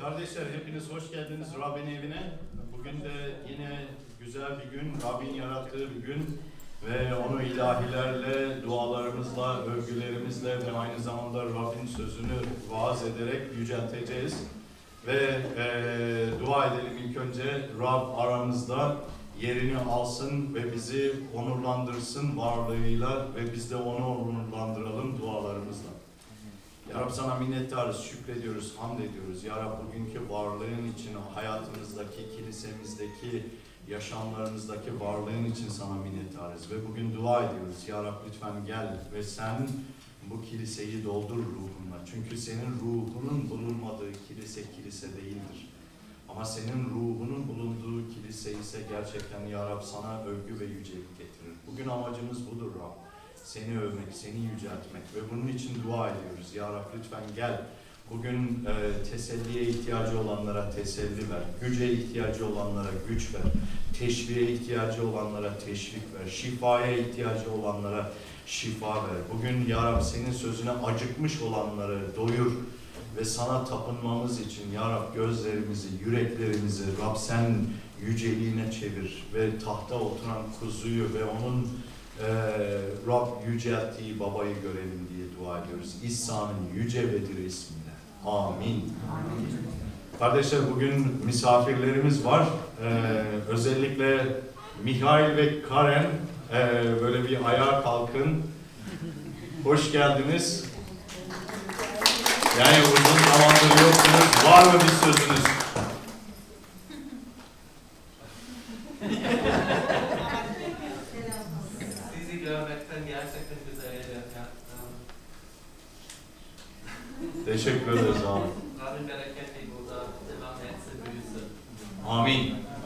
Kardeşler hepiniz hoş geldiniz Rabbin evine. Bugün de yine güzel bir gün, Rabbin yarattığı bir gün ve onu ilahilerle, dualarımızla, övgülerimizle ve aynı zamanda Rabbin sözünü vaaz ederek yücelteceğiz. Ve eee, dua edelim ilk önce Rab aramızda yerini alsın ve bizi onurlandırsın varlığıyla ve biz de onu onurlandıralım dualarımızla. Ya Rab sana minnettarız, şükrediyoruz, hamd ediyoruz. Ya Rab bugünkü varlığın için, hayatımızdaki, kilisemizdeki, yaşamlarımızdaki varlığın için sana minnettarız. Ve bugün dua ediyoruz. Ya Rab lütfen gel ve sen bu kiliseyi doldur ruhunla. Çünkü senin ruhunun bulunmadığı kilise kilise değildir. Ama senin ruhunun bulunduğu kilise ise gerçekten Ya Rab sana övgü ve yücelik getirir. Bugün amacımız budur Rab seni övmek, seni yüceltmek ve bunun için dua ediyoruz. Ya Rab lütfen gel. Bugün e, teselliye ihtiyacı olanlara teselli ver. Güce ihtiyacı olanlara güç ver. Teşviğe ihtiyacı olanlara teşvik ver. Şifaya ihtiyacı olanlara şifa ver. Bugün Ya Rab senin sözüne acıkmış olanları doyur ve sana tapınmamız için Ya Rab gözlerimizi, yüreklerimizi Rab sen yüceliğine çevir ve tahta oturan kuzuyu ve onun ee, Rab yücelttiği babayı görelim diye dua ediyoruz. İsa'nın yüce vedir ismiyle. Amin. Kardeşler bugün misafirlerimiz var. Ee, özellikle Mihail ve Karen ee, böyle bir ayağa kalkın. Hoş geldiniz. Yani uzun zamandır yoksunuz. Var mı bir sözünüz?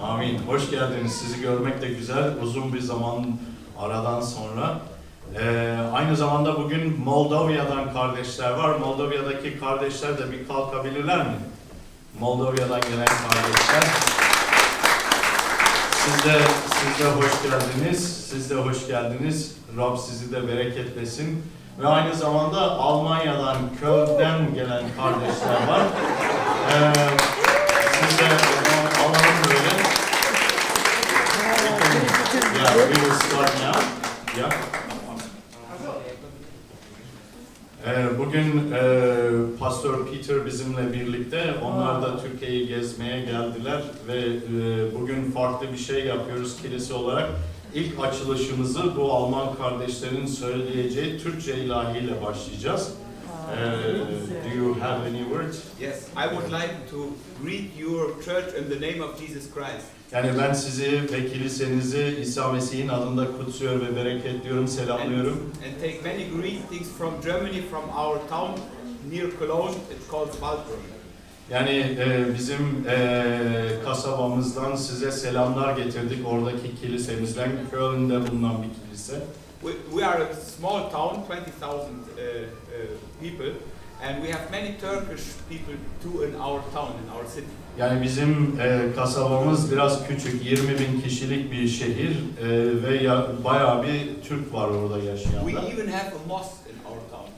Amin. Hoş geldiniz. Sizi görmek de güzel. Uzun bir zaman aradan sonra. Ee, aynı zamanda bugün Moldova'dan kardeşler var. Moldova'daki kardeşler de bir kalkabilirler mi? Moldova'dan gelen kardeşler. Siz de, siz de hoş geldiniz. Siz de hoş geldiniz. Rab sizi de bereketlesin. Ve aynı zamanda Almanya'dan, Köln'den gelen kardeşler var. Ee, siz de o zaman alalım böyle. Yeah, we will start now. Yeah. Ee, Bugün e, Pastor Peter bizimle birlikte. Onlar da Türkiye'yi gezmeye geldiler ve e, bugün farklı bir şey yapıyoruz kilise olarak. İlk açılışımızı bu Alman kardeşlerin söyleyeceği Türkçe ilahiyle başlayacağız. Ee, do you have any words? Yes, I would like to greet your church in the name of Jesus Christ. Yani ben sizi ve kilisenizi İsa Mesih'in adında kutsuyor ve bereketliyorum, selamlıyorum. And take many greetings from Germany, from our town near Cologne. It's called Waldbrunn. Yani e, bizim e, kasabamızdan size selamlar getirdik. Oradaki kilisemizden, Köln'de bulunan bir kilise. We, we are a small town, 20,000 uh, uh, people, and we have many Turkish people too in our town, in our city. Yani bizim e, kasabamız biraz küçük, 20 bin kişilik bir şehir e, ve ya, bayağı bir Türk var orada We yaşayanlar. even have a mosque in our town.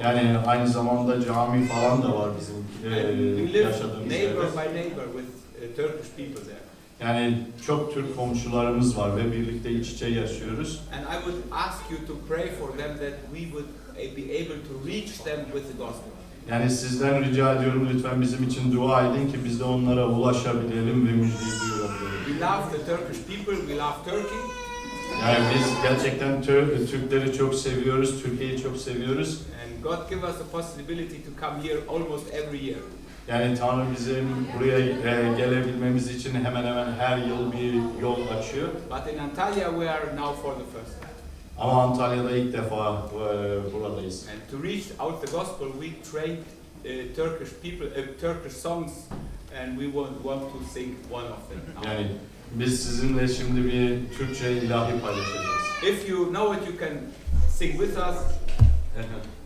Yani aynı zamanda cami falan da var bizim e, we yaşadığımız neighbor yerde. by neighbor with uh, Turkish people there. Yani çok Türk komşularımız var ve birlikte iç içe yaşıyoruz. And I would ask you to pray for them that we would uh, be able to reach them with the gospel. Yani sizden rica ediyorum lütfen bizim için dua edin ki biz de onlara ulaşabilelim ve müjdeyi duyurabilelim. We love the Turkish people, we love Turkey, Yani biz gerçekten Tür- Türkleri çok seviyoruz, Türkiye'yi çok seviyoruz. and God give us the possibility to come here almost every year. Yani Tanrı bizim buraya e, gelebilmemiz için hemen hemen her yıl bir yol açıyor. But in Antalya, we are now for the first time. Ama Antalya'da ilk defa e, buradayız. And to reach out the gospel, we trained uh, Turkish people, uh, Turkish songs, and we want, want to sing one of them now. Yani biz sizinle şimdi bir Türkçe ilahi paylaşacağız. If you know it, you can sing with us.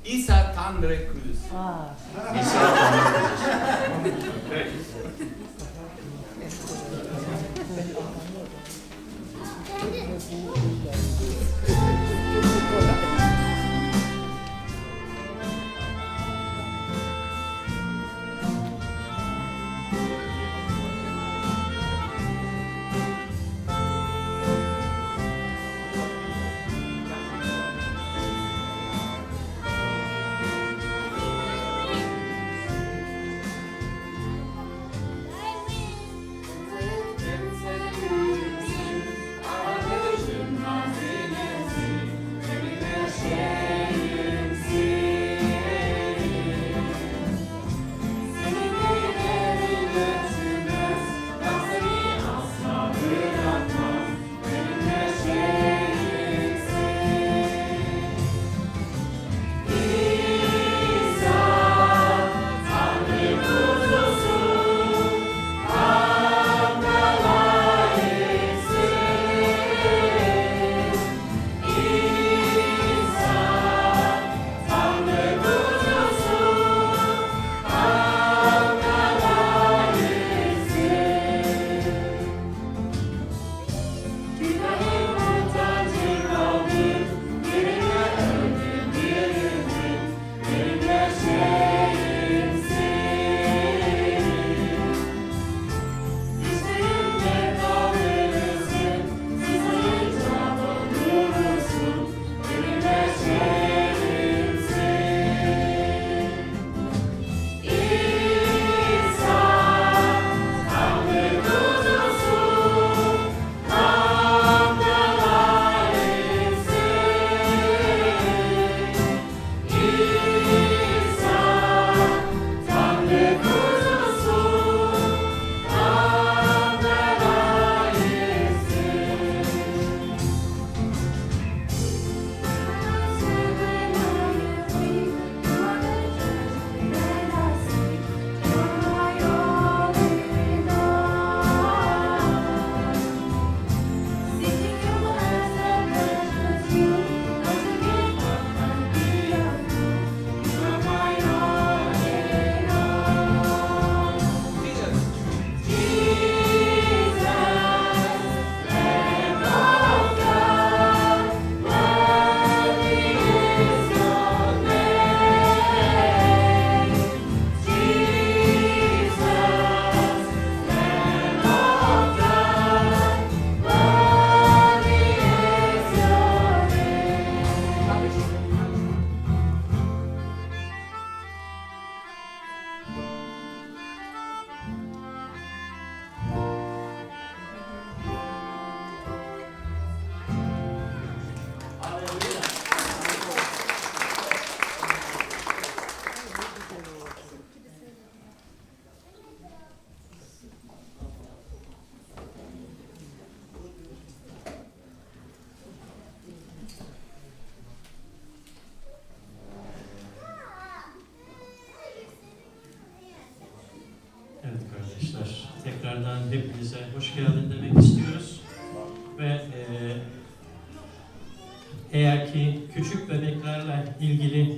İsa Tanrı Kudüs. İsa Tanrı kızı. Hepinize hoş geldin demek istiyoruz. Ve e, eğer ki küçük bebeklerle ilgili